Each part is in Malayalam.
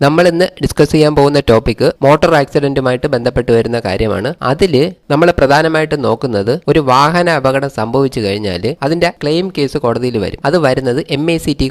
നമ്മൾ ഇന്ന് ഡിസ്കസ് ചെയ്യാൻ പോകുന്ന ടോപ്പിക് മോട്ടോർ ആക്സിഡന്റുമായിട്ട് ബന്ധപ്പെട്ട് വരുന്ന കാര്യമാണ്. അതിൽ നമ്മൾ പ്രധാനമായിട്ടും നോക്കുന്നത് ഒരു വാഹന അപകടം സംഭവിച്ചു കഴിഞ്ഞാൽ അതിന്റെ ക്ലെയിം കേസ് കോടതിയിൽ വരും. അത് വരുന്നത് എം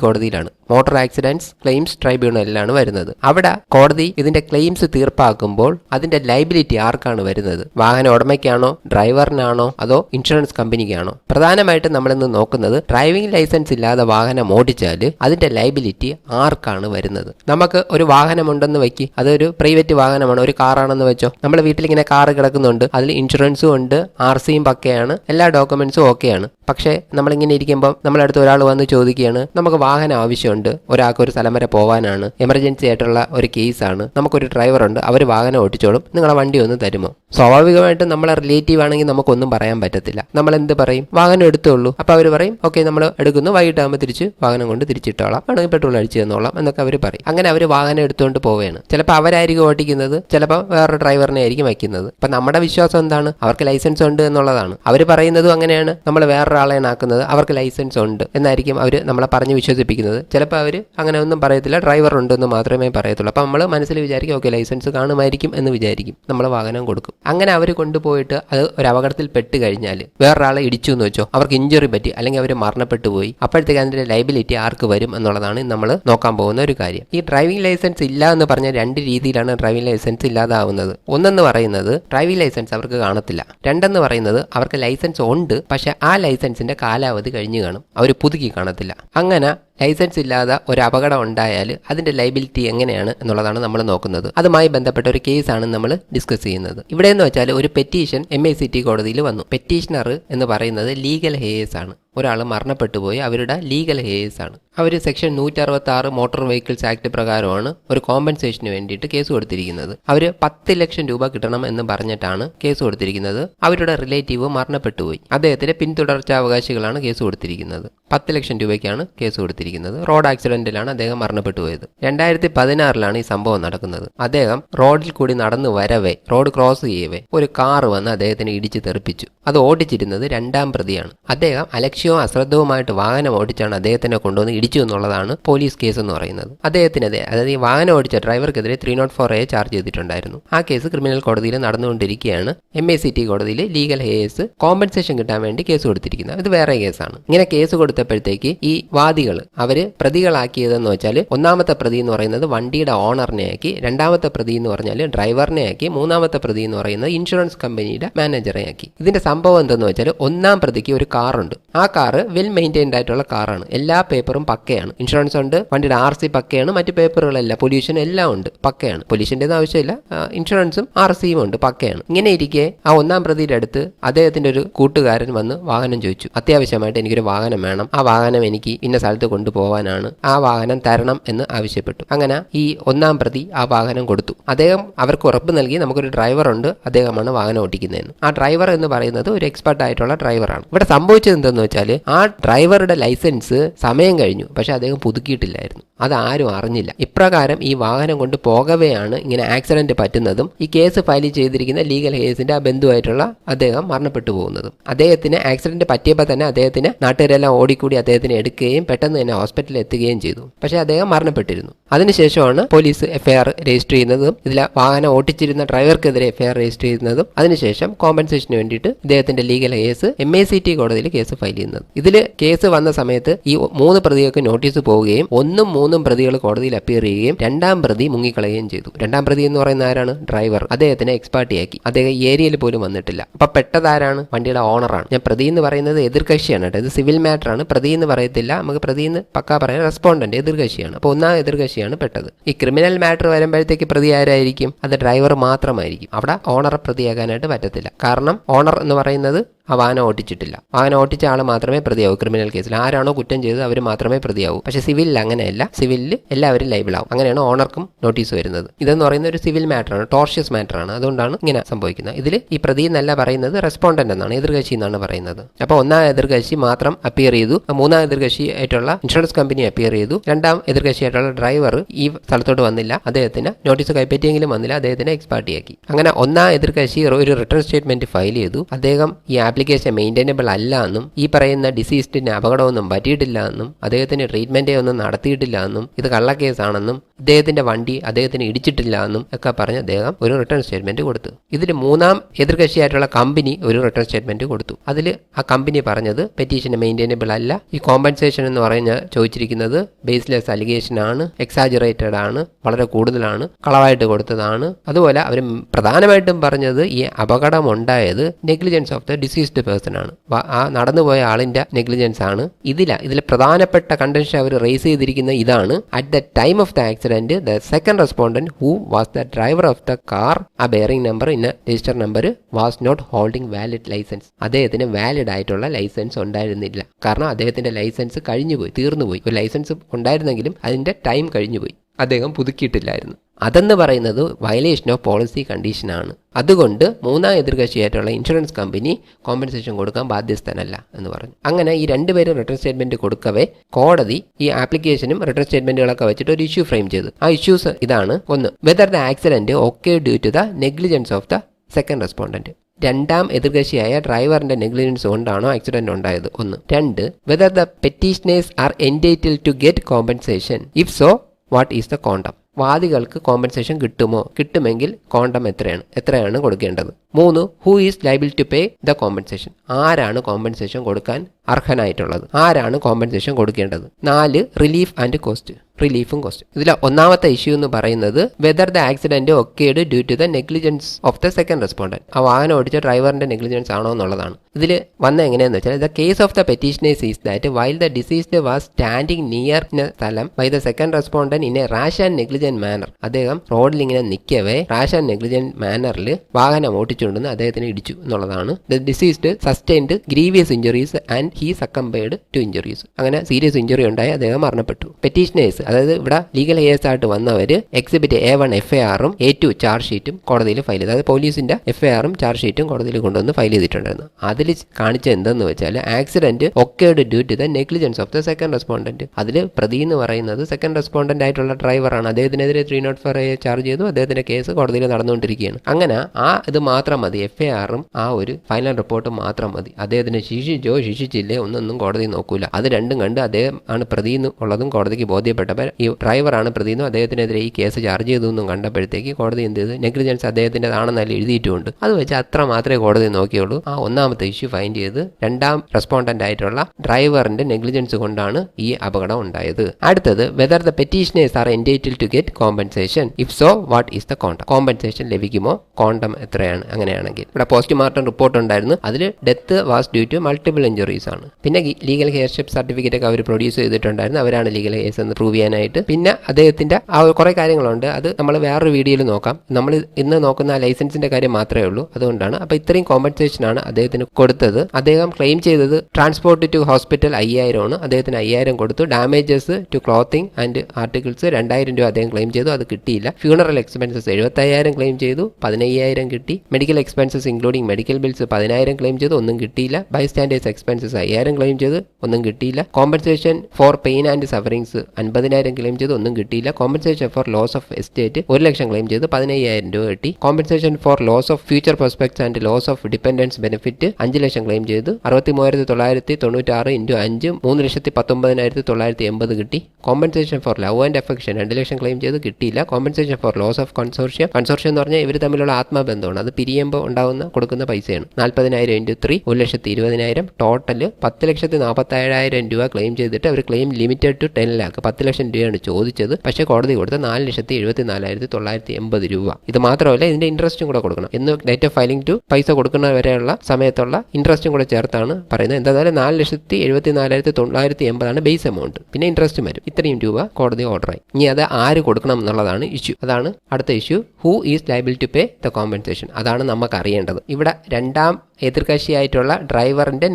കോടതിയിലാണ്. മോട്ടോർ ആക്സിഡന്റ്സ് ക്ലെയിംസ് ട്രൈബ്യൂണലിലാണ് വരുന്നത്. അവിടെ കോടതി ഇതിന്റെ ക്ലെയിംസ് തീർപ്പാക്കുമ്പോൾ അതിന്റെ ലൈബിലിറ്റി ആർക്കാണ് വരുന്നത്? വാഹന ഉടമയ്ക്കാണോ? ഡ്രൈവറിനാണോ? അതോ ഇൻഷുറൻസ് കമ്പനിക്കാണോ? പ്രധാനമായിട്ടും നമ്മളിന്ന് നോക്കുന്നത് ഡ്രൈവിംഗ് ലൈസൻസ് ഇല്ലാതെ വാഹനം ഓടിച്ചാൽ അതിന്റെ ലൈബിലിറ്റി ആർക്കാണ് വരുന്നത്? നമുക്ക് ഒരു വാഹനമുണ്ടെന്ന് വെക്കി അതൊരു പ്രൈവറ്റ് വാഹനമാണ് ഒരു കാറാണെന്ന് വെച്ചോ നമ്മുടെ വീട്ടിലിങ്ങനെ കാറ് കിടക്കുന്നുണ്ട് അതിൽ ഇൻഷുറൻസും ഉണ്ട് ആർ സിയും പക്കയാണ് എല്ലാ ഡോക്യുമെന്റ്സും ഓക്കെയാണ്. പക്ഷേ നമ്മളിങ്ങനെ ഇരിക്കുമ്പോൾ നമ്മളടുത്ത് ഒരാൾ വന്ന് ചോദിക്കുകയാണ് നമുക്ക് വാഹനം ആവശ്യമുണ്ട്? ഒരാൾക്ക് ഒരു സ്ഥലം വരെ പോകാനാണ് എമർജൻസി ആയിട്ടുള്ള ഒരു കേസാണ് നമുക്കൊരു ഡ്രൈവർ ഉണ്ട്. അവർ വാഹനം ഓടിച്ചോളും. നിങ്ങളെ വണ്ടി ഒന്ന് തരുമോ? സ്വാഭാവികമായിട്ടും നമ്മളെ റിലേറ്റീവ് ആണെങ്കിൽ നമുക്കൊന്നും പറയാൻ പറ്റത്തില്ല. നമ്മൾ എന്ത് പറയും? വാഹനം എടുത്തുള്ളൂ. അപ്പോൾ അവർ പറയും ഓക്കെ നമ്മൾ എടുക്കുന്നു. വൈകിട്ടാകുമ്പോൾ തിരിച്ച് വാഹനം കൊണ്ട് തിരിച്ചിട്ടോളാം. വേണമെങ്കിൽ പെട്രോൾ അടിച്ചു തന്നോളാം. എന്നൊക്കെ അവർ പറയും. അങ്ങനെ അവർ വാഹനം എടുത്തുകൊണ്ട് പോവുകയാണ് ചിലപ്പോൾ അവരായിരിക്കും ഓടിക്കുന്നത്. ചിലപ്പോൾ വേറൊരു ഡ്രൈവറിനെ ആയിരിക്കും വയ്ക്കുന്നത്. അപ്പം നമ്മുടെ വിശ്വാസം എന്താണ്? അവർക്ക് ലൈസൻസ് ഉണ്ട് എന്നുള്ളതാണ്. അവർ പറയുന്നതും അങ്ങനെയാണ്. നമ്മൾ വേറൊരാളെയാണ് ആക്കുന്നത് അവർക്ക് ലൈസൻസ് ഉണ്ട് എന്നായിരിക്കും അവർ നമ്മളെ പറഞ്ഞ് വിശ്വസിപ്പിക്കുന്നത്. ചിലപ്പോൾ അവർ അങ്ങനെ ഒന്നും പറയത്തില്ല. ഡ്രൈവർ ഉണ്ടെന്ന് മാത്രമേ പറയത്തുള്ളൂ. അപ്പോൾ നമ്മൾ മനസ്സിൽ വിചാരിക്കും ഓക്കെ ലൈസൻസ് കാണുമായിരിക്കും എന്ന് വിചാരിക്കും. നമ്മൾ വാഹനം കൊടുക്കും. അങ്ങനെ അവർ കൊണ്ടുപോയിട്ട് അത് ഒരു അപകടത്തിൽ പെട്ട് കഴിഞ്ഞാൽ വേറൊരാളെ ഇടിച്ചു എന്ന് വെച്ചോ അവർക്ക് ഇഞ്ചുറി പറ്റി അല്ലെങ്കിൽ അവർ മരണപ്പെട്ടു പോയി അപ്പോഴത്തേക്ക് അതിന്റെ ലൈബിലിറ്റി ആർക്ക് വരും എന്നുള്ളതാണ് നമ്മൾ നോക്കാൻ പോകുന്ന ഒരു കാര്യം. ഈ ഡ്രൈവിംഗ് ലൈസൻസ് ഇല്ല എന്ന് പറഞ്ഞ രണ്ട് രീതിയിലാണ് ഡ്രൈവിംഗ് ലൈസൻസ് ഇല്ലാതാവുന്നത്. ഒന്നെന്ന് പറയുന്നത് ഡ്രൈവിംഗ് ലൈസൻസ് അവർക്ക് കാണത്തില്ല. രണ്ടെന്ന് പറയുന്നത് അവർക്ക് ലൈസൻസ് ഉണ്ട് പക്ഷേ ആ ലൈസൻസിന്റെ കാലാവധി കഴിഞ്ഞു കാണും. അവർ പുതുക്കി കാണത്തില്ല. അങ്ങനെ ലൈസൻസ് ഇല്ലാതെ ഒരു അപകടം ഉണ്ടായാൽ അതിന്റെ ലൈബിലിറ്റി എങ്ങനെയാണ് എന്നുള്ളതാണ് നമ്മൾ നോക്കുന്നത്. അതുമായി ബന്ധപ്പെട്ട ഒരു കേസാണ് നമ്മൾ ഡിസ്കസ് ചെയ്യുന്നത്. ഇവിടെ എന്ന് വെച്ചാൽ ഒരു പെറ്റീഷൻ എം കോടതിയിൽ വന്നു. പെറ്റീഷണർ എന്ന് പറയുന്നത് ലീഗൽ ഹേയേഴ്സ് ആണ്. ഒരാൾ മരണപ്പെട്ടു പോയി അവരുടെ ലീഗൽ ഹേയേഴ്സ് ആണ്. അവർ സെക്ഷൻ നൂറ്റി അറുപത്തി ആറ് മോട്ടോർ വെഹിക്കിൾസ് ആക്ട് പ്രകാരമാണ് ഒരു കോമ്പൻസേഷന് വേണ്ടിയിട്ട് കേസ് കൊടുത്തിരിക്കുന്നത്. അവർ പത്ത് ലക്ഷം രൂപ കിട്ടണം എന്ന് പറഞ്ഞിട്ടാണ് കേസ് കൊടുത്തിരിക്കുന്നത്. അവരുടെ റിലേറ്റീവ് മരണപ്പെട്ടു പോയി അദ്ദേഹത്തിന്റെ പിന്തുടർച്ചാവകാശികളാണ് കേസ് കൊടുത്തിരിക്കുന്നത്. പത്ത് ലക്ഷം രൂപയ്ക്കാണ് കേസ് കൊടുത്തിരിക്കുന്നത്. റോഡ് ആക്സിഡന്റിലാണ് അദ്ദേഹം മരണപ്പെട്ടു പോയത് രണ്ടായിരത്തി പതിനാറിലാണ് ഈ സംഭവം നടക്കുന്നത്. അദ്ദേഹം റോഡിൽ കൂടി നടന്നു വരവേ റോഡ് ക്രോസ് ചെയ്യവേ ഒരു കാർ വന്ന് അദ്ദേഹത്തിന് ഇടിച്ച് തെറിപ്പിച്ചു. അത് ഓടിച്ചിരുന്നത് രണ്ടാം പ്രതിയാണ്. അദ്ദേഹം അലക്ഷ്യവും അശ്രദ്ധവുമായിട്ട് വാഹനം ഓടിച്ചാണ് അദ്ദേഹത്തിനെ കൊണ്ടുവന്ന് ഇടിച്ചു എന്നുള്ളതാണ് പോലീസ് കേസ് എന്ന് പറയുന്നത്. അദ്ദേഹത്തിനെതിരെ അതായത് ഈ വാഹനം ഓടിച്ച ഡ്രൈവർക്കെതിരെ three nought four A charge ചെയ്തിട്ടുണ്ടായിരുന്നു. ആ കേസ് ക്രിമിനൽ കോടതിയിൽ നടന്നുകൊണ്ടിരിക്കുകയാണ്. എം എ സി ടി കോടതിയിൽ ലീഗൽ ഹേസ് കോമ്പൻസേഷൻ കിട്ടാൻ വേണ്ടി കേസ് കൊടുത്തിരിക്കുന്നത്. ഇത് വേറെ കേസാണ്. ഇങ്ങനെ കേസ് കൊടുത്തപ്പോഴത്തേക്ക് ഈ വാദികൾ അവർ പ്രതികളാക്കിയതെന്ന് വെച്ചാൽ ഒന്നാമത്തെ പ്രതി എന്ന് പറയുന്നത് വണ്ടിയുടെ ഓണറിനെ ആക്കി രണ്ടാമത്തെ പ്രതി എന്ന് പറഞ്ഞാൽ ഡ്രൈവറിനെ ആക്കി മൂന്നാമത്തെ പ്രതി എന്ന് പറയുന്നത് ഇൻഷുറൻസ് കമ്പനിയുടെ മാനേജറെ ആക്കി. ഇതിന്റെ സംഭവം എന്തെന്ന് വെച്ചാൽ ഒന്നാം പ്രതിക്ക് ഒരു കാറുണ്ട്. ആ കാറ് വെൽ മെയിന്റൈൻഡ് ആയിട്ടുള്ള കാറാണ് എല്ലാ പേപ്പറും പക്കയാണ്. ഇൻഷുറൻസ് ഉണ്ട് വണ്ടിയുടെ ആർ സി പക്കയാണ് മറ്റ് പേപ്പറുകളെല്ലാം പൊല്യൂഷൻ എല്ലാം ഉണ്ട് പക്കയാണ്. പൊല്യൂഷന്റെ ആവശ്യമില്ല. ഇൻഷുറൻസും ആർ സിയും ഉണ്ട് പക്കയാണ്. ഇങ്ങനെ ഇരിക്കെ ആ ഒന്നാം പ്രതിയുടെ അടുത്ത് അദ്ദേഹത്തിന്റെ ഒരു കൂട്ടുകാരൻ വന്ന് വാഹനം ചോദിച്ചു. അത്യാവശ്യമായിട്ട് എനിക്കൊരു വാഹനം വേണം. ആ വാഹനം എനിക്ക് ഇന്ന സ്ഥലത്ത് കൊണ്ടുപോകാനാണ് ആ വാഹനം തരണം എന്ന് ആവശ്യപ്പെട്ടു. അങ്ങനെ ഈ ഒന്നാം പ്രതി ആ വാഹനം കൊടുത്തു. അദ്ദേഹം അവർക്ക് ഉറപ്പ് നൽകി നമുക്കൊരു ഡ്രൈവർ ഉണ്ട് അദ്ദേഹമാണ് വാഹനം ഓടിക്കുന്നതെന്ന് ആ ഡ്രൈവർ എന്ന് പറയുന്നത് ഒരു എക്സ്പെർട്ട് ആയിട്ടുള്ള ഡ്രൈവറാണ് ഇവിടെ സംഭവിച്ചത് എന്തെന്ന് വെച്ചാൽ ആ ഡ്രൈവറുടെ ലൈസൻസ് സമയം കഴിഞ്ഞു. പക്ഷെ അദ്ദേഹം പുതുക്കിയിട്ടില്ലായിരുന്നു. അത് ആരും അറിഞ്ഞില്ല. ഇപ്രകാരം ഈ വാഹനം കൊണ്ട് പോകവെയാണ് ഇങ്ങനെ ആക്സിഡന്റ് പറ്റുന്നതും ഈ കേസ് ഫയൽ ചെയ്തിരിക്കുന്ന ലീഗൽ കേസിന്റെ ആ ബന്ധുവായിട്ടുള്ള അദ്ദേഹം മരണപ്പെട്ടു പോകുന്നതും. അദ്ദേഹത്തിന് ആക്സിഡന്റ് പറ്റിയപ്പോൾ തന്നെ അദ്ദേഹത്തിന് നാട്ടുകാരെല്ലാം ഓടിക്കൂടി അദ്ദേഹത്തിന് എടുക്കുകയും പെട്ടെന്ന് തന്നെ ഹോസ്പിറ്റലിൽ എത്തുകയും ചെയ്തു. പക്ഷേ അദ്ദേഹം മരണപ്പെട്ടിരുന്നു. അതിനുശേഷമാണ് പോലീസ് എഫ്ഐആർ രജിസ്റ്റർ ചെയ്യുന്നതും ഇതിലെ വാഹനം ഓട്ടിച്ചിരുന്ന ഡ്രൈവർക്കെതിരെ എഫ്ഐആർ രജിസ്റ്റർ ചെയ്യുന്നതും അതിനുശേഷം കോമ്പൻസേഷന് വേണ്ടിയിട്ട് അദ്ദേഹത്തിന്റെ ലീഗൽ കേസ് എം കോടതിയിൽ കേസ് ഫയൽ ചെയ്യുന്നത്. ഇതിൽ കേസ് വന്ന സമയത്ത് ഈ മൂന്ന് പ്രതികൾക്ക് നോട്ടീസ് പോവുകയും ഒന്നും മൂന്നും പ്രതികൾ കോടതിയിൽ അപ്പിയർ ചെയ്യുകയും രണ്ടാം പ്രതി മുങ്ങിക്കളയുകയും ചെയ്തു. രണ്ടാം പ്രതി എന്ന് പറയുന്ന ആരാണ്? ഡ്രൈവർ അദ്ദേഹത്തിനെ എക്സ്പാർട്ടിയാക്കി അദ്ദേഹം ഏരിയയിൽ പോലും വന്നിട്ടില്ല. അപ്പൊ പെട്ടതാരാണ് വണ്ടിയുടെ ഓണറാണ് ഞാൻ പ്രതി എന്ന് പറയുന്നത് എതിർകക്ഷിയാണ് കേട്ടോ. ഇത് സിവിൽ മാറ്റർ ആണ്. പ്രതി എന്ന് പറയത്തില്ല. നമുക്ക് പ്രതി എന്ന് പക്കാ പറയാൻ റെസ്പോണ്ടന്റ് എതിർകക്ഷിയാണ്. അപ്പോൾ ഒന്നാം എതിർകക്ഷിയാണ് പെട്ടത്. ഈ ക്രിമിനൽ മാറ്റർ വരുമ്പോഴത്തേക്ക് പ്രതി ആരായിരിക്കും? അത് ഡ്രൈവർ മാത്രമായിരിക്കും. അവിടെ ഓണർ പ്രതിയാകാനായിട്ട് പറ്റത്തില്ല. കാരണം ഓണർ എന്ന് പറയുന്നത് ആ വാഹനം ഓട്ടിച്ചിട്ടില്ല. വാഹനം ഓട്ടിച്ച ആൾ മാത്രമേ പ്രതിയാവൂ ക്രിമിനൽ കേസിൽ. ആരാണോ കുറ്റം ചെയ്തത് അവർ മാത്രമേ പ്രതിയാവൂ. പക്ഷേ സിവിലിൽ അങ്ങനെയല്ല. സിവിലിൽ എല്ലാവരും ലൈബിളാവും. അങ്ങനെയാണ് ഓണർക്കും നോട്ടീസ് വരുന്നത്. ഇതെന്ന് പറയുന്ന ഒരു സിവിൽ മാറ്ററാണ്. ടോർഷ്യസ് മാറ്ററാണ്. അതുകൊണ്ടാണ് ഇങ്ങനെ സംഭവിക്കുന്നത്. ഇതിൽ ഈ പ്രതി എന്നല്ല പറയുന്നത് റെസ്പോണ്ടന്റ് എന്നാണ്. എതിർകക്ഷി എന്നാണ് പറയുന്നത്. അപ്പോൾ ഒന്നാം എതിർകക്ഷി മാത്രം അപ്പിയർ ചെയ്തു. മൂന്നാം എതിർകക്ഷി ആയിട്ടുള്ള ഇൻഷുറൻസ് കമ്പനി അപ്പിയർ ചെയ്തു. രണ്ടാം എതിർകക്ഷി ആയിട്ടുള്ള ഡ്രൈവർ ഈ സ്ഥലത്തോട്ട് വന്നില്ല. അദ്ദേഹത്തിന് നോട്ടീസ് കൈപ്പറ്റിയെങ്കിലും വന്നില്ല. അദ്ദേഹത്തിനെ എക്സ്പാർട്ടിയാക്കി അങ്ങനെ ഒന്നാം എതിർകക്ഷി ഒരു റിട്ടേൺ സ്റ്റേറ്റ്മെന്റ് ഫയൽ ചെയ്തു. അദ്ദേഹം ഈ ആപ്ലിക്കേഷൻ മെയിന്റൈനബിൾ അല്ല എന്നും ഈ പറയുന്ന ഡിസീസ്ഡിന് അപകടമൊന്നും പറ്റിയിട്ടില്ല എന്നും അദ്ദേഹത്തിന് ട്രീറ്റ്മെന്റേ ഒന്നും നടത്തിയിട്ടില്ല എന്നും ഇത് കള്ളക്കേസാണെന്നും ഇദ്ദേഹത്തിന്റെ വണ്ടി അദ്ദേഹത്തിന് ഇടിച്ചിട്ടില്ല എന്നും ഒക്കെ പറഞ്ഞ് അദ്ദേഹം ഒരു റിട്ടേൺ സ്റ്റേറ്റ്മെന്റ് കൊടുത്തു. ഇതിൽ മൂന്നാം എതിർകക്ഷിയായിട്ടുള്ള കമ്പനി ഒരു റിട്ടേൺ സ്റ്റേറ്റ്മെന്റ് കൊടുത്തു. അതിൽ ആ കമ്പനി പറഞ്ഞത് പെറ്റീഷന് മെയിന്റൈനബിൾ അല്ല. ഈ കോമ്പൻസേഷൻ എന്ന് പറഞ്ഞ ചോദിച്ചിരിക്കുന്നത് ബേസ്ലെസ് അലിഗേഷൻ ആണ് എക്സാജറേറ്റഡ് ആണ് വളരെ കൂടുതലാണ് കളവായിട്ട് കൊടുത്തതാണ്. അതുപോലെ അവർ പ്രധാനമായിട്ടും പറഞ്ഞത് ഈ അപകടം ഉണ്ടായത് negligence of the deceased person ആണ്. ആ ആ നടന്നുപോയ ആളിന്റെ നെഗ്ലിജൻസ് ആണ്. ഇതില ഇതിലെ പ്രധാനപ്പെട്ട കണ്ടൻഷൻ അവർ റേസ് ചെയ്തിരിക്കുന്ന ഇതാണ്. At the time of the accident the second respondent who was the driver of the car ആ ബെയറിംഗ് നമ്പർ ഇന്ന register number was not holding valid licence അദ്ദേഹത്തിന് വാലിഡ് ആയിട്ടുള്ള ലൈസൻസ് ഉണ്ടായിരുന്നില്ല. കാരണം അദ്ദേഹത്തിന്റെ ലൈസൻസ് കഴിഞ്ഞുപോയി തീർന്നുപോയി. ഒരു ലൈസൻസ് ഉണ്ടായിരുന്നെങ്കിലും അതിന്റെ ടൈം കഴിഞ്ഞുപോയി. അദ്ദേഹം പുതുക്കിയിട്ടില്ലായിരുന്നു. അതെന്ന് പറയുന്നത് വയലേഷൻ ഓഫ് പോളിസി കണ്ടീഷനാണ് അതുകൊണ്ട് മൂന്നാം എതിർകക്ഷിയായിട്ടുള്ള ഇൻഷുറൻസ് കമ്പനി കോമ്പൻസേഷൻ കൊടുക്കാൻ ബാധ്യസ്ഥനല്ല എന്ന് പറഞ്ഞു. അങ്ങനെ ഈ രണ്ടുപേരും റിട്ടേൺ സ്റ്റേറ്റ്മെന്റ് കൊടുക്കവേ കോടതി ഈ ആപ്ലിക്കേഷനും റിട്ടേൺ സ്റ്റേറ്റ്മെന്റുകളൊക്കെ വെച്ചിട്ട് ഒരു ഇഷ്യൂ ഫ്രെയിം ചെയ്തു. ആ ഇഷ്യൂസ് ഇതാണ്. ഒന്ന് whether the accident okay due to the negligence of the second respondent രണ്ടാം എതിർകക്ഷിയായ ഡ്രൈവറിന്റെ നെഗ്ലിജൻസ് കൊണ്ടാണോ ആക്സിഡന്റ് ഉണ്ടായത്? ഒന്ന് രണ്ട് whether the petitioners are entitled to get compensation if so what is the quantum വാദികൾക്ക് compensation കിട്ടുമോ? കിട്ടുമെങ്കിൽ കോണ്ടം എത്രയാണ്? എത്രയാണ് കൊടുക്കേണ്ടത്? മൂന്ന് who is liable to pay the compensation ആരാണ് കോമ്പൻസേഷൻ കൊടുക്കാൻ അർഹനായിട്ടുള്ളത്. ആരാണ് കോമ്പൻസേഷൻ കൊടുക്കേണ്ടത്? നാല് റിലീഫ് ആൻഡ് കോസ്റ്റ് റിലീഫും കോസ്റ്റ് ഇതിലെ ഒന്നാമത്തെ ഇഷ്യൂ എന്ന് പറയുന്നത് whether the accident occurred due to the negligence of the second respondent ആ വാഹനം ഓടിച്ച ഡ്രൈവറിന്റെ നെഗ്ലിജൻസ് ആണോ എന്നുള്ളതാണ്. ഇതിൽ വന്ന എങ്ങനെയാന്ന് വെച്ചാൽ the case of the petitioners is that while the deceased was standing near സ്ഥലം by the second respondent in a rash and negligent manner അദ്ദേഹം റോഡിൽ ഇങ്ങനെ നിൽക്കവേ റാഷ് ആൻഡ് നെഗ്ലിജന്റ് മാനറിൽ വാഹനം ഓടിച്ചുകൊണ്ടെന്ന് അദ്ദേഹത്തിന് ഇടിച്ചു എന്നുള്ളതാണ്. The deceased sustained grievous injuries and he succumbed to injuries അങ്ങനെ സീരിയസ് ഇഞ്ചുറി ഉണ്ടായി അദ്ദേഹം മരണപ്പെട്ടു. പെറ്റീഷനേഴ്സ് അതായത് ഇവിടെ ലീഗൽ ഹെയേഴ്സ് ആയിട്ട് വന്നവർ exhibit A one F I ആറും എ ടു ചാർജ് ഷീറ്റും കോടതിയിൽ ഫയൽ ചെയ്തു. അതായത് പോലീസിന്റെ എഫ് ഐ ആറും ചാർജ് ഷീറ്റും കോടതിയിൽ കൊണ്ടുവന്ന് ഫയൽ ചെയ്തിട്ടുണ്ടായിരുന്നു. അതിൽ കാണിച്ച എന്തെന്ന് വെച്ചാൽ accident occurred due to the negligence of the second respondent അതിൽ പ്രതി എന്ന് പറയുന്നത് സെക്കൻഡ് റെസ്പോണ്ടന്റ് ആയിട്ടുള്ള ഡ്രൈവറാണ് അദ്ദേഹത്തിനെതിരെ three nought four A charge ചെയ്തു. അദ്ദേഹത്തിന്റെ കേസ് കോടതിയിൽ നടന്നുകൊണ്ടിരിക്കുകയാണ്. അങ്ങനെ ആ ഇത് മാത്രം മതി. എഫ് ഐ ആറും ആ ഒരു ഫൈനൽ റിപ്പോർട്ട് മാത്രം മതി. അദ്ദേഹത്തിന് ശിക്ഷിച്ചോ ശിക്ഷിച്ചില്ലേ ഒന്നൊന്നും കോടതി നോക്കൂല. അത് രണ്ടും കണ്ട് അദ്ദേഹം ആണ് പ്രതി എന്ന് ഉള്ളതും കോടതിക്ക് ബോധ്യപ്പെട്ടപ്പോൾ ഈ ഡ്രൈവറാണ് പ്രതി എന്നും അദ്ദേഹത്തിനെതിരെ ഈ കേസ് ചാർജ് ചെയ്തു എന്നും കണ്ടപ്പോഴത്തേക്ക് കോടതി എന്ത് ചെയ്തു? നെഗ്ലിജൻസ് അദ്ദേഹത്തിന്റെതാണെന്നല്ല എഴുതിയിട്ടുണ്ട് അത് വെച്ച് അത്ര മാത്രമേ കോടതി നോക്കിയുള്ളൂ. ആ ഒന്നാമത്തെ ഇഷ്യൂ ഫൈൻഡ് ചെയ്ത് രണ്ടാം റെസ്പോണ്ടന്റ് ആയിട്ടുള്ള ഡ്രൈവറിന്റെ നെഗ്ലിജൻസ് കൊണ്ടാണ് ഈ അപകടം ഉണ്ടായത്. അടുത്തത് whether the petitioners are entitled to get compensation if so what is the quantum compensation ലഭിക്കുമോ? കോണ്ടം എത്രയാണ്? അങ്ങനെയാണെങ്കിൽ. ഇവിടെ പോസ്റ്റ്മോർട്ടം റിപ്പോർട്ട് ഉണ്ടായിരുന്നു. അതിൽ death was due to multiple injuries ആണ്. പിന്നെ ലീഗൽ ഹെയർഷിപ്പ് സർട്ടിഫിക്കറ്റ് ഒക്കെ അവർ പ്രൊഡ്യൂസ് ചെയ്തിട്ടുണ്ടായിരുന്നു. അവരാണ് ലീഗൽ ഹെയർസ് എന്ന് പ്രൂവ് ചെയ്യാനായിട്ട്. പിന്നെ അദ്ദേഹത്തിന്റെ ആ കുറെ കാര്യങ്ങളുണ്ട്. അത് നമ്മൾ വേറൊരു വീഡിയോയിൽ നോക്കാം. നമ്മൾ ഇന്ന് നോക്കുന്ന ആ ലൈസൻസിന്റെ കാര്യം മാത്രമേ ഉള്ളൂ. അതുകൊണ്ടാണ്. അപ്പൊ ഇത്രയും കോമ്പൻസേഷൻ ആണ് അദ്ദേഹത്തിന് കൊടുത്തത്. അദ്ദേഹം ക്ലെയിം ചെയ്തത് ട്രാൻസ്പോർട്ട് ടു ഹോസ്പിറ്റൽ അയ്യായിരം ആണ്. അദ്ദേഹത്തിന് അയ്യായിരം കൊടുത്തു. Damages to clothing and articles രണ്ടായിരം രൂപ അദ്ദേഹം ക്ലെയിം ചെയ്തു. അത് കിട്ടിയില്ല. ഫ്യൂണറൽ എക്സ്പെൻസസ് എഴുപത്തയ്യായിരം ക്ലെയിം ചെയ്തു. പതിനയ്യായിരം കിട്ടി. Medical expenses including medical bills പതിനായിരം ക്ലെയിം ചെയ്തു. ഒന്നും കിട്ടിയില്ല. ബൈ സ്റ്റാൻഡേഴ്സ് എക്സ്പെൻസസ് അയ്യായിരം ക്ലെയിം ചെയ്ത് ഒന്നും കിട്ടിയില്ല. Compensation for pain and sufferings അൻപതിനായിരം ക്ലെയിം ചെയ്ത് ഒന്നും കിട്ടിയില്ല. Compensation for loss of estate ഒരു ലക്ഷം ക്ലെയിം ചെയ്ത് പതിനയ്യായിരം രൂപ കിട്ടി. Compensation for loss of future prospects and loss of dependence benefit അഞ്ച് ലക്ഷം ക്ലെയിം ചെയ്ത് അറുപത്തി മൂവായിരത്തി തൊള്ളായിരത്തി തൊണ്ണൂറ്റാറ് ഇന്റു അഞ്ച് മൂന്ന് ലക്ഷത്തി പത്തൊമ്പതിനായിരത്തി തൊള്ളായിരത്തി എൺപത് കിട്ടി. Compensation for love and affection രണ്ട് ലക്ഷം ക്ലെയിം ചെയ്ത് കിട്ടിയില്ല. Compensation for loss of consortium consortium എന്ന് പറഞ്ഞാൽ ഇവർ തമ്മിലുള്ള ആത്മബന്ധമാണ്. അത് പിരിയുമ്പോൾ ഉണ്ടാകുന്ന കൊടുക്കുന്ന പൈസയാണ്. നാൽപ്പതിനായിരം ഇന്റു ത്രീ ഒരു ലക്ഷത്തി ഇരുപതിനായിരം. ടോട്ടൽ പത്ത് ലക്ഷത്തി നാൽപ്പത്തേഴായിരം രൂപ ക്ലെയിം ചെയ്തിട്ട് അവർ claim limited to ten lakh പത്ത് ലക്ഷം രൂപയാണ് ചോദിച്ചത്. പക്ഷേ കോടതി കൊടുത്ത നാല് ലക്ഷത്തി എഴുപത്തി നാലായിരത്തി തൊള്ളായിരത്തി എൺപത് രൂപ. ഇത് മാത്രമല്ല ഇതിന്റെ ഇൻട്രസ്റ്റും കൂടെ കൊടുക്കണം. എന്ന് ഡേറ്റ് ഓഫ് ഫയലിംഗ് ടു പൈസ കൊടുക്കുന്ന വരെയുള്ള സമയത്തുള്ള ഇൻട്രസ്റ്റും കൂടെ ചേർത്താണ് പറയുന്നത്. എന്തായാലും നാല് ലക്ഷത്തി എഴുപത്തി നാലായിരത്തി തൊള്ളായിരത്തി എൺപതാണ് ബേസ് എമൗണ്ട് പിന്നെ ഇൻട്രസ്റ്റ് വരും. ഇത്രയും രൂപ കോടതി ഓർഡറായി ഇനി അത് ആര് കൊടുക്കണം എന്നുള്ളതാണ് ഇഷ്യൂ അതാണ് അടുത്ത issue who is liable to pay the compensation അതാണ് നമുക്ക് അറിയേണ്ടത് ഇവിടെ രണ്ടാം എതിർകക്ഷിയായിട്ടുള്ള ഡ്രൈവറിന്റെ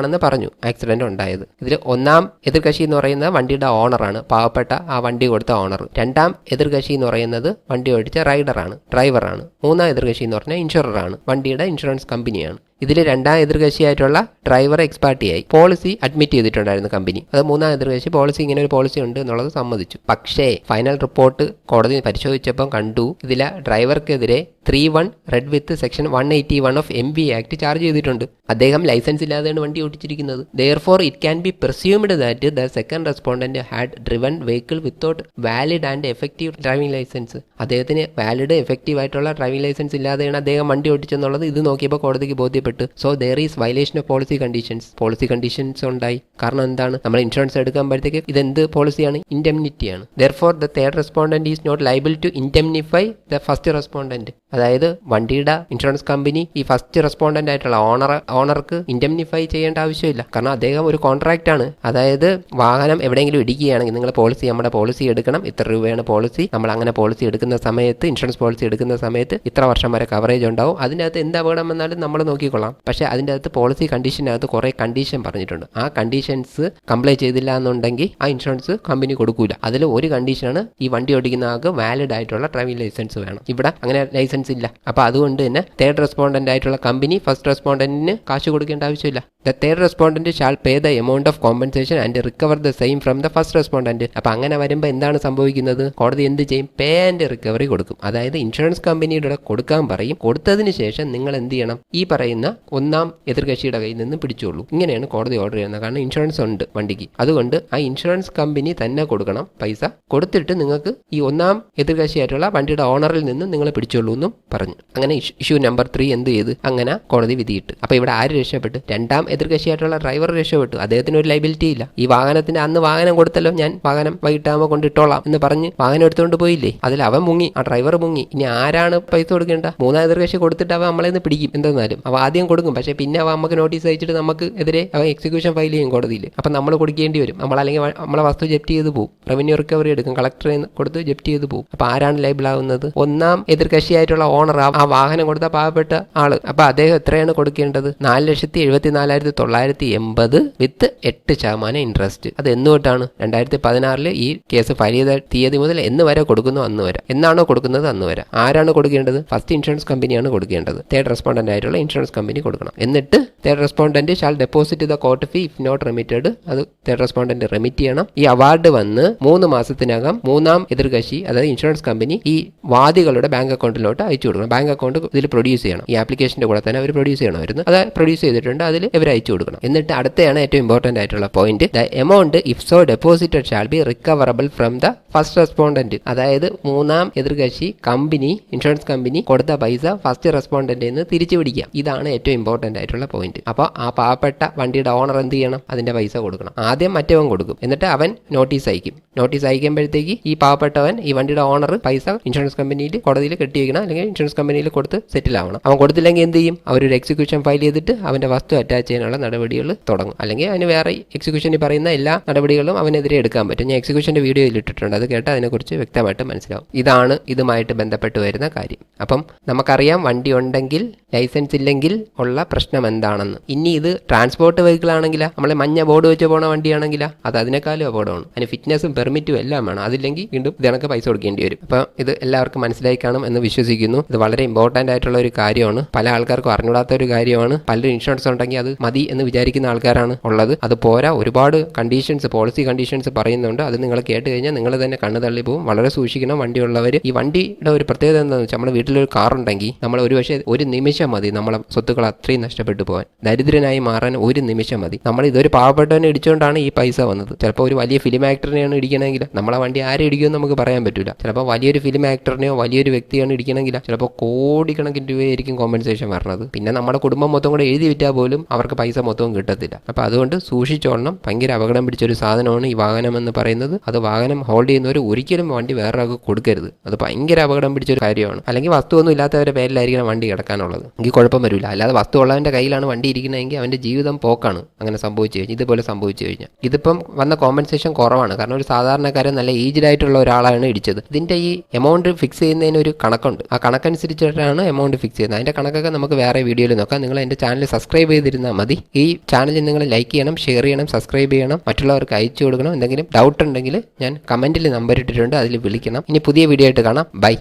നെഗ്ലിജൻസിലാണെന്ന് പറഞ്ഞു ആക്സിഡന്റ് ഉണ്ടായത്. ഇതിൽ ഒന്നാം എതിർകക്ഷി എന്ന് പറയുന്ന വണ്ടിയുടെ ഓണറാണ് പാവപ്പെട്ട ആ വണ്ടി കൊടുത്ത ഓണർ രണ്ടാം എതിർകക്ഷി എന്ന് പറയുന്നത് വണ്ടി ഓടിച്ച റൈഡറാണ് ഡ്രൈവറാണ് മൂന്നാം എതിർകക്ഷി എന്ന് പറഞ്ഞാൽ ആണ്. വണ്ടിയുടെ ഇൻഷുറൻസ് കമ്പനിയാണ് ഇതിൽ രണ്ടാം എതിർകക്ഷിയായിട്ടുള്ള ഡ്രൈവർ എക്സ്പാർട്ടിയായി. പോളിസി അഡ്മിറ്റ് ചെയ്തിട്ടുണ്ടായിരുന്നു കമ്പനി. അത് മൂന്നാം എതിർകക്ഷി പോളിസി ഇങ്ങനെ ഒരു പോളിസി ഉണ്ട് എന്നുള്ളത് സമ്മതിച്ചു. പക്ഷേ ഫൈനൽ റിപ്പോർട്ട് കോടതി പരിശോധിച്ചപ്പോൾ കണ്ടു. ഇതിലെ ഡ്രൈവർക്കെതിരെ three one read with section one eighty one of M V act charge ചെയ്തിട്ടുണ്ട്. അദ്ദേഹം ലൈസൻസ് ഇല്ലാതെയാണ് വണ്ടി ഓടിച്ചിരിക്കുന്നത്. Therefore it can be presumed that the second respondent had driven vehicle without valid and effective driving licence അദ്ദേഹത്തിന് വാലിഡ് എഫക്റ്റീവ് ആയിട്ടുള്ള ഡ്രൈവിംഗ് ലൈസൻസ് ഇല്ലാതെയാണ് അദ്ദേഹം വണ്ടി ഓടിച്ചെന്നുള്ളത് ഇത് നോക്കിയപ്പോൾ കോടതിക്ക് ബോധ്യപ്പെട്ടു. So there is violation of policy conditions policy conditions ഉണ്ടായി. കാരണം എന്താണ്? നമ്മൾ ഇൻഷുറൻസ് എടുക്കുമ്പോഴത്തേക്ക് എന്ത് പോളിസിയാണ് ഇൻഡെമിനിറ്റിയാണ് therefore the third respondent is not liable to indemnify the first respondent അതായത് വണ്ടിയുടെ ഇൻഷുറൻസ് കമ്പനി ഈ ഫസ്റ്റ് റെസ്പോണ്ടന്റ് ആയിട്ടുള്ള ഓണർ ഓണർക്ക് ഇൻഡെമിനിഫൈ ചെയ്യേണ്ട ആവശ്യമില്ല. കാരണം അദ്ദേഹം ഒരു കോൺട്രാക്റ്റ് ആണ്. അതായത് വാഹനം എവിടെയെങ്കിലും ഇടിക്കുകയാണെങ്കിൽ നിങ്ങൾ പോളിസി നമ്മുടെ പോളിസി എടുക്കണം. ഇത്ര രൂപയാണ് പോളിസി നമ്മൾ അങ്ങനെ പോളിസി എടുക്കുന്ന സമയത്ത് ഇൻഷുറൻസ് പോളിസി എടുക്കുന്ന സമയത്ത് ഇത്ര വർഷം വരെ കവറേജ് ഉണ്ടാവും. അതിനകത്ത് എന്ത് അപകടം വന്നാലും നമ്മൾ നോക്കിക്കൊള്ളാം പക്ഷേ അതിന്റെ അകത്ത് പോളിസി കണ്ടീഷനകത്ത് കുറേ കണ്ടീഷൻ പറഞ്ഞിട്ടുണ്ട്. ആ കണ്ടീഷൻസ് കംപ്ലൈ ചെയ്തില്ല എന്നുണ്ടെങ്കിൽ ആ ഇൻഷുറൻസ് കമ്പനി കൊടുക്കൂല. അതിൽ ഒരു കണ്ടീഷനാണ് ഈ വണ്ടി ഓടിക്കുന്ന ആൾക്ക് വാലിഡ് ആയിട്ടുള്ള ഡ്രൈവിംഗ് ലൈസൻസ് വേണം. ഇവിടെ അങ്ങനെ ലൈസൻസ് ഇല്ല. അപ്പോൾ അതുകൊണ്ട് തന്നെ തേർഡ് റെസ്പോണ്ടന്റ് ആയിട്ടുള്ള കമ്പനി ഫസ്റ്റ് റെസ്പോണ്ടന്റിന് കാശ് കൊടുക്കേണ്ട ആവശ്യമില്ല. The third respondent shall pay the amount of compensation and recover the same from the first respondent അപ്പോൾ അങ്ങനെ വരുമ്പോൾ എന്താണ് സംഭവിക്കുന്നത്? കോടതി എന്ത് ചെയ്യും? പേ ആൻഡ് റിക്കവറി കൊടുക്കും. അതായത് ഇൻഷുറൻസ് കമ്പനിയുടെ കൊടുക്കാൻ പറയും. കൊടുത്തതിന് ശേഷം നിങ്ങൾ എന്ത് ചെയ്യണം? ഈ പറയുന്ന ഒന്നാം എതിർകക്ഷിയുടെ കയ്യിൽ നിന്ന് പിടിച്ചോളൂ. ഇങ്ങനെയാണ് കോടതി ഓർഡർ ചെയ്യുന്നത്. കാരണം ഇൻഷുറൻസ് ഉണ്ട് വണ്ടിക്ക്. അതുകൊണ്ട് ആ ഇൻഷുറൻസ് കമ്പനി തന്നെ കൊടുക്കണം. പൈസ കൊടുത്തിട്ട് നിങ്ങൾക്ക് ഈ ഒന്നാം എതിർകക്ഷിയായിട്ടുള്ള വണ്ടിയുടെ ഓണറിൽ നിന്ന് നിങ്ങൾ പിടിച്ചോളൂ എന്നും പറഞ്ഞു. അങ്ങനെ ഇഷ്യൂ നമ്പർ ത്രീ എന്ത് ചെയ്ത്? അങ്ങനെ കോടതി വിധിയിട്ട്. അപ്പോൾ ഇവിടെ ആര് രക്ഷപ്പെട്ട്? രണ്ടാം എതിർകക്ഷിയായിട്ടുള്ള ഡ്രൈവർ രക്ഷപ്പെട്ടു. അദ്ദേഹത്തിന് ഒരു ലൈബിലിറ്റി ഇല്ല. ഈ വാഹനത്തിന്റെ അന്ന് വാഹനം കൊടുത്തല്ലോ. ഞാൻ വാഹനം വൈകിട്ടാകുമ്പോൾ കൊണ്ടിട്ടോളാം എന്ന് പറഞ്ഞ് വാഹനം എടുത്തുകൊണ്ട് പോയില്ലേ? അതിൽ അവൻ മുങ്ങി. ആ ഡ്രൈവർ മുങ്ങി. ഇനി ആരാണ് പൈസ കൊടുക്കേണ്ട? മൂന്നാം എതിർകക്ഷി കൊടുത്തിട്ട് അവൻ നമ്മളെ നിന്ന് പിടിക്കും. എന്തെന്നാലും അവ ആദ്യം കൊടുക്കും. പക്ഷേ പിന്നെ അവ നമുക്ക് നോട്ടീസ് അയച്ചിട്ട് നമുക്ക് എതിരെ അവൻ എക്സിക്യൂഷൻ ഫയൽ ചെയ്യും കോടതിയിൽ. അപ്പം നമ്മൾ കൊടുക്കേണ്ടി വരും. നമ്മൾ അല്ലെങ്കിൽ നമ്മളെ വസ്തു ജപ്റ്റ് ചെയ്ത് പോകും റവന്യൂ റിക്കവറി എടുക്കും. കളക്ടറെ കൊടുത്ത് ജപ്റ്റ് ചെയ്ത് പോകും അപ്പോൾ ആരാണ് ലൈബിൾ ആവുന്നത്? ഒന്നാം എതിർകക്ഷിയായിട്ടുള്ള ഓണർ ആ വാഹനം കൊടുത്ത പാവപ്പെട്ട ആൾ. അപ്പോൾ അദ്ദേഹം എത്രയാണ് കൊടുക്കേണ്ടത്? നാല് ലക്ഷത്തി എഴുപത്തി നാലായിരത്തി തൊള്ളായിരത്തി എൺപത് വിത്ത് എട്ട് ശതമാനം ഇൻട്രസ്റ്റ് അത് എന്ന് തൊട്ടാണ് രണ്ടായിരത്തി പതിനാറിൽ ഈ കേസ് ഫയൽ ചെയ്ത തീയതി മുതൽ എന്ന് വരെ കൊടുക്കുന്നു അന്ന് വരെ. എന്നാണോ കൊടുക്കുന്നത് അന്ന് വരെ? ആരാണ് കൊടുക്കേണ്ടത്? ഫസ്റ്റ് ഇൻഷുറൻസ് കമ്പനിയാണ് കൊടുക്കേണ്ടത്. തേർഡ് റെസ്പോണ്ടന്റ് ആയിട്ടുള്ള ഇൻഷുറൻസ് കമ്പനി കൊടുക്കണം. എന്നിട്ട് third respondent shall deposit the court fee if not remitted അത് തേർഡ് റെസ്പോണ്ടന്റ് റെമിറ്റ് ചെയ്യണം. ഈ അവാർഡ് വന്ന് മൂന്ന് മാസത്തിനകം മൂന്നാം എതിർകക്ഷി അതായത് ഇൻഷുറൻസ് കമ്പനി ഈ വാദികളുടെ ബാങ്ക് അക്കൗണ്ടിലോട്ട് അയച്ചു കൊടുക്കണം ബാങ്ക് അക്കൗണ്ട് ഇതിൽ പ്രൊഡ്യൂസ് ചെയ്യണം. ഈ ആപ്ലിക്കേഷന്റെ കൂടെ തന്നെ അവർ പ്രൊഡ്യൂസ് ചെയ്യണമായിരുന്നു അത് പ്രൊഡ്യൂസ് ചെയ്തിട്ടുണ്ട്. അതിൽ ഇവർ അയച്ചു കൊടുക്കണം. എന്നിട്ട് അടുത്തയാണ് ഏറ്റവും ഇമ്പോർട്ടന്റ് ആയിട്ടുള്ള point the amount if so deposited shall be recoverable from the first respondent അതായത് മൂന്നാം എതിർകക്ഷി കമ്പനി ഇൻഷുറൻസ് കമ്പനി കൊടുത്ത പൈസ ഫസ്റ്റ് റെസ്പോണ്ടന്റ് നിന്ന് തിരിച്ചു പിടിക്കുക. ഇതാണ് ഏറ്റവും ഇമ്പോർട്ടന്റ് ആയിട്ടുള്ള പോയിന്റ് അപ്പോൾ ആ പാവപ്പെട്ട വണ്ടിയുടെ ഓണർ എന്ത് ചെയ്യണം? അതിന്റെ പൈസ കൊടുക്കണം. ആദ്യം മറ്റവൻ കൊടുക്കും. എന്നിട്ട് അവൻ നോട്ടീസ് അയക്കും. നോട്ടീസ് അയക്കുമ്പോഴത്തേക്ക് ഈ പാവപ്പെട്ടവൻ ഈ വണ്ടിയുടെ ഓണർ പൈസ ഇൻഷുറൻസ് കമ്പനിയിൽ കോടതിയിൽ കെട്ടി വയ്ക്കണം അല്ലെങ്കിൽ ഇൻഷുറൻസ് കമ്പനിയിൽ കൊടുത്ത് സെറ്റിൽ ആവണം. അവൻ കൊടുത്തില്ലെങ്കിൽ എന്ത് ചെയ്യും? അവരൊരു എക്സിക്യൂഷൻ ഫയൽ ചെയ്തിട്ട് അവന്റെ വസ്തു അറ്റാച്ച് ചെയ്യാനുള്ള നടപടികൾ തുടങ്ങും. അല്ലെങ്കിൽ അതിന് വേറെ എക്സിക്യൂഷനിൽ പറയുന്ന എല്ലാ നടപടികളും അവനെതിരെ എടുക്കാൻ പറ്റും. ഞാൻ എക്സിക്യൂഷന്റെ വീഡിയോയിൽ ഇട്ടിട്ടുണ്ട്. അത് കേട്ട് അതിനെക്കുറിച്ച് വ്യക്തമായിട്ട് മനസ്സിലാവും. ഇതാണ് ഇതുമായിട്ട് ബന്ധപ്പെട്ട് വരുന്ന കാര്യം. അപ്പം നമുക്കറിയാം വണ്ടി ഉണ്ടെങ്കിൽ ലൈസൻസ് ഇല്ലെങ്കിൽ ഉള്ള പ്രശ്നം എന്താണെന്ന്. ഇനി ഇത് ട്രാൻസ്പോർട്ട് വെഹിക്കിൾ ആണെങ്കിലാ? നമ്മളെ മഞ്ഞ ബോർഡ് വെച്ച് പോണ വണ്ടിയാണെങ്കിലാ? അത് അതിനേക്കാളും അപകടമാണ്. അതിന് ഫിറ്റ്നസും പെർമിറ്റും എല്ലാം വേണം. അതില്ലെങ്കിൽ വീണ്ടും ഇതിനൊക്കെ പൈസ കൊടുക്കേണ്ടി വരും. അപ്പോൾ ഇത് എല്ലാവർക്കും മനസ്സിലായി കാണും എന്ന് വിശ്വസിക്കുന്നു. ഇത് വളരെ ഇമ്പോർട്ടന്റ് ആയിട്ടുള്ള ഒരു കാര്യമാണ്. പല ആൾക്കാർക്കും അറിഞ്ഞൂടാത്ത ഒരു കാര്യമാണ്. പലരും ഇൻഷുറൻസ് ഉണ്ടെങ്കിൽ അത് മതി എന്ന് വിചാരിക്കുന്ന ആൾക്കാരാണ് ഉള്ളത്. അത് പോരാ. ഒരുപാട് കണ്ടീഷൻസ് പോളിസി കണ്ടീഷൻസ് പറയുന്നുണ്ട്. അത് നിങ്ങൾ കേട്ട് കഴിഞ്ഞാൽ നിങ്ങൾ തന്നെ കണ്ണു തള്ളി പോകും വളരെ സൂക്ഷിക്കണം. വണ്ടിയുള്ളവർ ഈ വണ്ടിയുടെ ഒരു പ്രത്യേകത എന്താണെന്ന് വെച്ചാൽ നമ്മുടെ വീട്ടിലൊരു കാർ ഉണ്ടെങ്കിൽ നമ്മൾ ഒരു പക്ഷേ ഒരു നിമിഷം മതി നമ്മളെ സ്വത്തുക്കൾ അത്രയും നഷ്ടപ്പെട്ടു പോകാൻ ദരിദ്രനായി മാറാൻ ഒരു നിമിഷം മതി. നമ്മൾ ഇതൊരു പാവപ്പെട്ടവനെ ഇടിച്ചുകൊണ്ടാണ് ഈ പൈസ വന്നത്. ചിലപ്പോൾ ഒരു വലിയ ഫിലിം ആക്ടറിനെയാണ് ഇടിക്കണമെങ്കിൽ നമ്മളെ വണ്ടി ആരെ ഇടിക്കുമെന്ന് നമുക്ക് പറയാൻ പറ്റില്ല ചിലപ്പോൾ വലിയൊരു ഫിലിം ആക്ടറിനെയോ വലിയൊരു വ്യക്തിയാണ് ഇടിക്കണമെങ്കിൽ ചിലപ്പോൾ കോടിക്കണക്കിന് രൂപയായിരിക്കും കോമ്പൻസേഷൻ വരണത്. പിന്നെ നമ്മുടെ കുടുംബം മൊത്തം കൂടെ എഴുതി വിറ്റാൽ പോലും അവർക്ക് പൈസ മൊത്തവും കിട്ടത്തില്ല. അപ്പോൾ അതുകൊണ്ട് സൂക്ഷിച്ചോളണം. ഭയങ്കര അപകടം പിടിച്ചൊരു സാധനമാണ് ഈ വാഹനം എന്ന് പറയുന്നത്. അത് വാഹനം ഹോൾഡ് ചെയ്യുന്നവർ ഒരിക്കലും വണ്ടി വേറൊരാൾക്ക് കൊടുക്കരുത്. അത് ഭയങ്കര അപകടം പിടിച്ചൊരു കാര്യമാണ്. അല്ലെങ്കിൽ വസ്തുവൊന്നും ഇല്ലാത്തവരുടെ പേരിലായിരിക്കണം വണ്ടി കിടക്കാനുള്ളത്. എങ്കിൽ കുഴപ്പം വരില്ല. അല്ലാതെ വസ്തു ഉള്ളവന്റെ കയ്യിലാണ് വണ്ടി ഇരിക്കുന്നതെങ്കിൽ അവന്റെ ജീവിതം പോക്കാണ്. അങ്ങനെ സംഭവിച്ചു കഴിഞ്ഞാൽ ഇതുപോലെ സംഭവിച്ചു കഴിഞ്ഞാൽ ഇതിപ്പം വന്ന കോമ്പൻസേഷൻ കുറവാണ്. കാരണം ഒരു സാധാരണക്കാരൻ നല്ല ഏജ്ഡ് ആയിട്ടുള്ള ഒരാളാണ് ഇടിച്ചത്. ഇതിന്റെ ഈ എമൗണ്ട് ഫിക്സ് ചെയ്യുന്നതിന് ഒരു കണക്കുണ്ട്. ആ കണക്കനുസരിച്ചിട്ടാണ് എമൗണ്ട് ഫിക്സ് ചെയ്യുന്നത്. അതിന്റെ കണക്കൊക്കെ നമുക്ക് വേറെ വീഡിയോയിൽ നോക്കാം. നിങ്ങൾ എന്റെ ചാനൽ സബ്സ്ക്രൈബ് ചെയ്തിരുന്നാൽ മതി. ഈ ചാനൽ നിങ്ങൾ ലൈക്ക് ചെയ്യണം ഷെയർ ചെയ്യണം സബ്സ്ക്രൈബ് ചെയ്യണം മറ്റുള്ളവർക്ക് അയച്ചു കൊടുക്കണം. എന്തെങ്കിലും ഡൗട്ട് ഉണ്ടെങ്കിൽ ഞാൻ കമന്റിൽ നമ്പർ ഇട്ടിട്ടുണ്ട് അതിൽ വിളിക്കണം. ഇനി പുതിയ വീഡിയോ ആയിട്ട് കാണാം. ബൈ